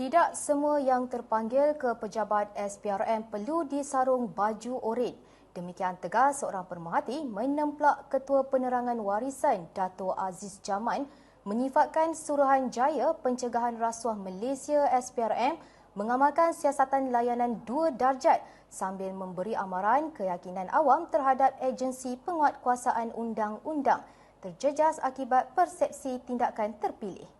Tidak semua yang terpanggil ke pejabat SPRM perlu disarung baju oren. Demikian tegas seorang pemerhati menemplak Ketua Penerangan Warisan Dato' Aziz Jaman menyifatkan Suruhanjaya Pencegahan Rasuah Malaysia SPRM mengamalkan siasatan layanan dua darjat sambil memberi amaran keyakinan awam terhadap agensi penguatkuasaan undang-undang terjejas akibat persepsi tindakan terpilih.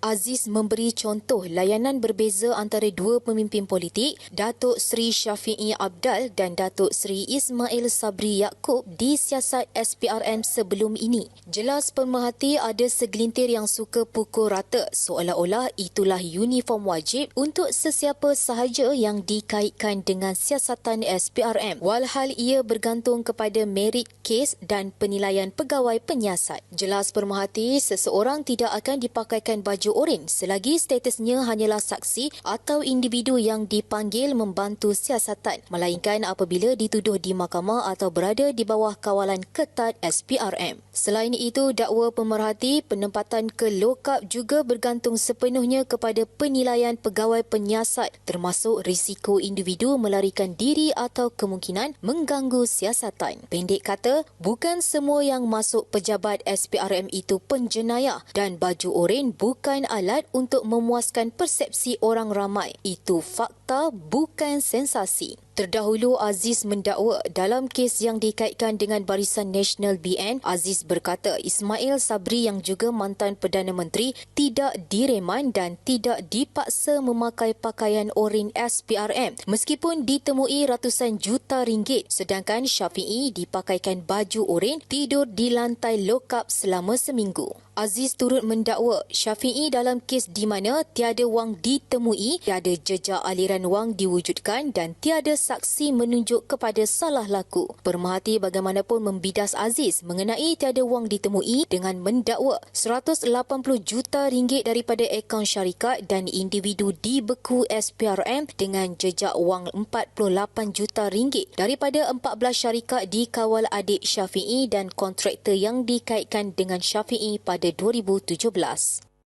Aziz memberi contoh layanan berbeza antara dua pemimpin politik, Datuk Seri Syafiee Abdal dan Datuk Seri Ismail Sabri Yaakob di siasat SPRM sebelum ini. Jelas pemerhati ada segelintir yang suka pukul rata seolah-olah itulah uniform wajib untuk sesiapa sahaja yang dikaitkan dengan siasatan SPRM. Walhal ia bergantung kepada merit kes dan penilaian pegawai penyiasat. Jelas pemerhati seseorang tidak akan dipakaikan baju oren selagi statusnya hanyalah saksi atau individu yang dipanggil membantu siasatan melainkan apabila dituduh di mahkamah atau berada di bawah kawalan ketat SPRM. Selain itu, dakwa pemerhati penempatan ke lokap juga bergantung sepenuhnya kepada penilaian pegawai penyiasat termasuk risiko individu melarikan diri atau kemungkinan mengganggu siasatan. Pendek kata, bukan semua yang masuk pejabat SPRM itu penjenayah dan baju oren bukan bukan alat untuk memuaskan persepsi orang ramai. Itu fakta bukan sensasi. Terdahulu Aziz mendakwa dalam kes yang dikaitkan dengan Barisan Nasional BN, Aziz berkata Ismail Sabri yang juga mantan Perdana Menteri tidak direman dan tidak dipaksa memakai pakaian oren SPRM meskipun ditemui ratusan juta ringgit sedangkan Syafiee dipakaikan baju oren tidur di lantai lokap selama seminggu. Aziz turut mendakwa Syafiee dalam kes di mana tiada wang ditemui, tiada jejak aliran wang diwujudkan dan tiada saksi menunjuk kepada salah laku. Permahati bagaimanapun membidas Aziz mengenai tiada wang ditemui dengan mendakwa 180 juta ringgit daripada akaun syarikat dan individu dibeku SPRM dengan jejak wang 48 juta ringgit daripada 14 syarikat dikawal adik Syafiee dan kontraktor yang dikaitkan dengan Syafiee pada 2017.